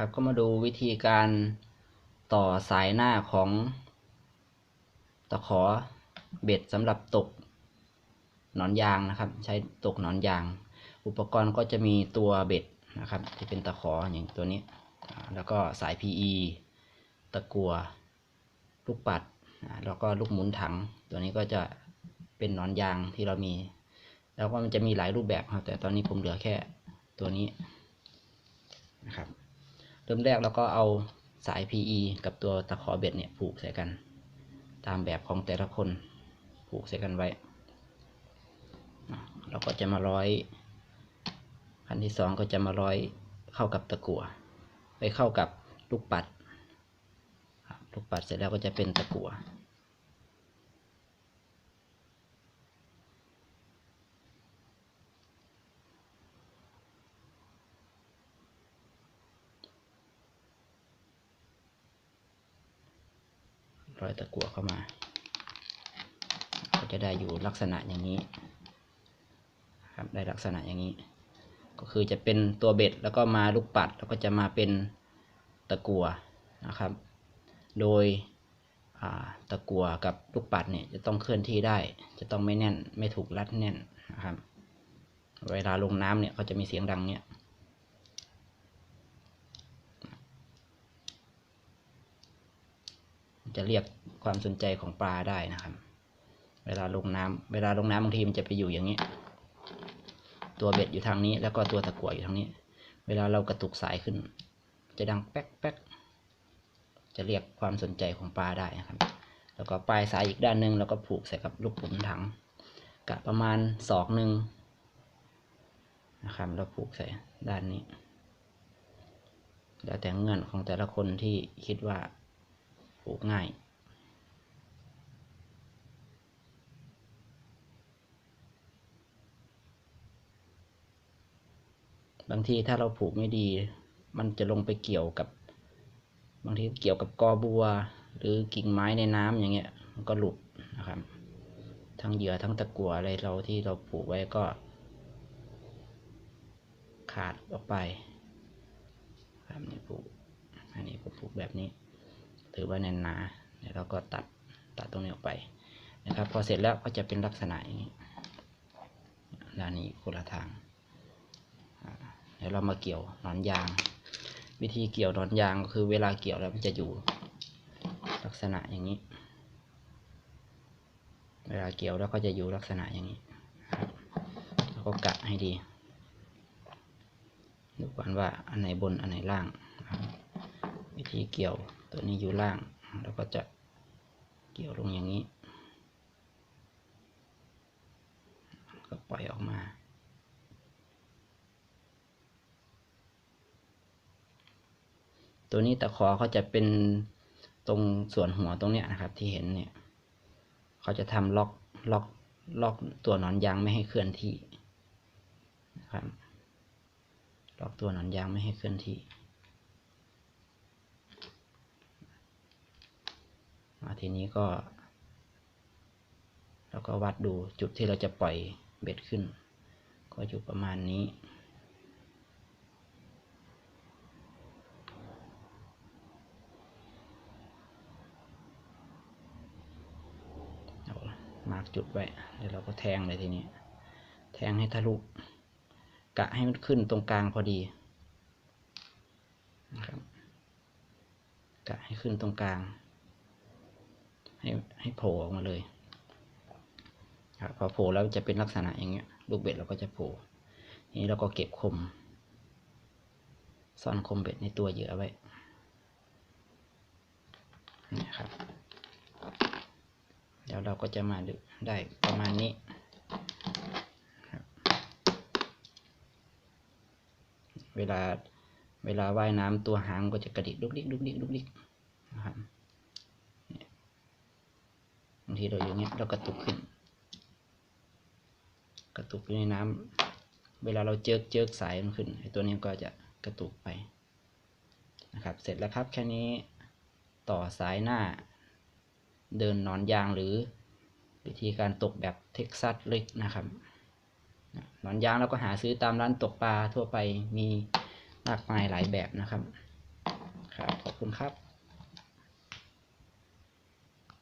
ครับก็มาดูวิธีการต่อสายหน้าของตะขอเบ็ดสำหรับตกหนอนยางนะครับ ใช้ตกหนอนยาง อุปกรณ์ก็จะมีตัวเบ็ดนะครับ ที่เป็นตะขออย่างตัวนี้ แล้วก็สาย PE ตะกัวลูกปัด แล้วก็ลูกหมุนถัง ตัวนี้ก็จะเป็นหนอนยางที่เรามี แล้วก็มันจะมีหลายรูปแบบครับ แต่ตอนนี้ผมเหลือแค่ตัวนี้นะครับ เริ่มแรกเราก็เอาสาย PE กับตัวตะขอเบ็ดเนี่ยผูกใส่กัน ตามแบบของแต่ละคนผูกใส่กันไว้ เราก็จะมาร้อยขั้นที่สองก็จะมาร้อยเข้ากับตะกั่วไปเข้ากับลูกปัด ลูกปัดเสร็จแล้วก็จะเป็นตะกั่ว รอยตะกั่วเข้ามา ก็จะได้อยู่ลักษณะอย่างนี้ครับได้ลักษณะอย่างนี้ ก็คือจะเป็นตัวเบ็ดแล้วก็มาลูกปัดแล้วก็จะมาเป็นตะกั่วนะครับ โดยตะกั่วกับลูกปัดเนี่ยจะต้องเคลื่อนที่ได้ จะต้องไม่แน่นไม่ถูกรัดแน่นนะครับ เวลาลงน้ำเนี่ยเขาจะมีเสียงดังเนี่ย จะเรียกความสนใจของปลาได้นะครับ เวลาลงน้ำเวลาลงน้ำบางทีมันจะไปอยู่อย่างนี้ ตัวเบ็ดอยู่ทางนี้ แล้วก็ตัวตะกั่วอยู่ทางนี้ เวลาเรากระตุกสายขึ้น จะดังแป๊กแป๊กจะเรียกความสนใจของปลาได้นะครับ แล้วก็ปลายสายอีกด้านหนึ่งเราก็ผูกใส่กับลูกหมุนถังกะประมาณศอกหนึ่งนะครับแล้วผูกใส่ด้านนี้ แล้วแต่เงื่อนของแต่ละคนที่คิดว่า ผูกง่าย บางทีถ้าเราผูกไม่ดี มันจะลงไปเกี่ยวกับ บางทีเกี่ยวกับกอบัว หรือกิ่งไม้ในน้ำอย่างเงี้ย มันก็หลุดนะครับ ทั้งเหยื่อทั้งตะกั่วอะไรเราที่เราผูกไว้ก็ ขาดออกไปครับนี่ผูกอันนี้ก็ผูกแบบนี้ ถือว่าแน่นหนาเดี๋ยวเราก็ตัดตัดตรงนี้ออกไปนะครับ พอเสร็จแล้วก็จะเป็นลักษณะอย่างนี้ด้านนี้คนละทางเดี๋ยวเรามาเกี่ยวหนอนยาง วิธีเกี่ยวหนอนยางก็คือเวลาเกี่ยวแล้วมันจะอยู่ลักษณะอย่างนี้ เวลาเกี่ยวแล้วก็จะอยู่ลักษณะอย่างนี้ครับแล้วก็กะให้ดีดูก่อนว่าอันไหนบนอันไหนล่าง วิธีเกี่ยว ตัวนี้อยู่ล่างแล้วก็จะเกี่ยวลงอย่างนี้ ก็ปล่อยออกมาตัวนี้ตะขอเขาจะเป็นตรงส่วนหัวตรงเนี้ยนะครับ ที่เห็นเนี่ยเขาจะทำล็อกล็อกล็อกตัวหนอนยางไม่ให้เคลื่อนที่นะครับล็อกตัวหนอนยางไม่ให้เคลื่อนที่ มา ทีนี้ก็ เราก็วัดดูจุดที่เราจะปล่อยเบ็ดขึ้น ก็อยู่ประมาณนี้เอามาร์กจุดไว้ เดี๋ยวเราก็แทงเลยทีนี้ แทงให้ทะลุ กะให้มันขึ้นตรงกลางพอดีนะครับกะให้ขึ้นตรงกลาง ให้ให้โผล่ออกมาเลยครับพอโผล่แล้วจะเป็นลักษณะอย่างเงี้ย ลูกเบ็ดเราก็จะโผล่นี้เราก็เก็บคม ซ่อนคมเบ็ดในตัวเหยื่อไว้นี่ครับเดี๋ยวเราก็จะมาได้ประมาณนี้ครับเวลาเวลาว่ายน้ำตัวหางก็จะกระดิกลุกดิกลุกดิกลุกดิกนะครับ ทีเราอยู่เงี้ยเรากระตุกขึ้น กระตุกอยู่ในน้ำเวลาเราเจิกเจิกสายมันขึ้นไอ้ตัวนี้ก็จะกระตุกไปนะครับ เสร็จแล้วครับแค่นี้ต่อสายหน้า เดินนอนยางหรือวิธีการตกแบบเท็กซัสเล็กนะครับหนอนยางเราก็หาซื้อตามร้านตกปลาทั่วไปมีมากมายหลายแบบนะครับ ครับ ขอบคุณครับ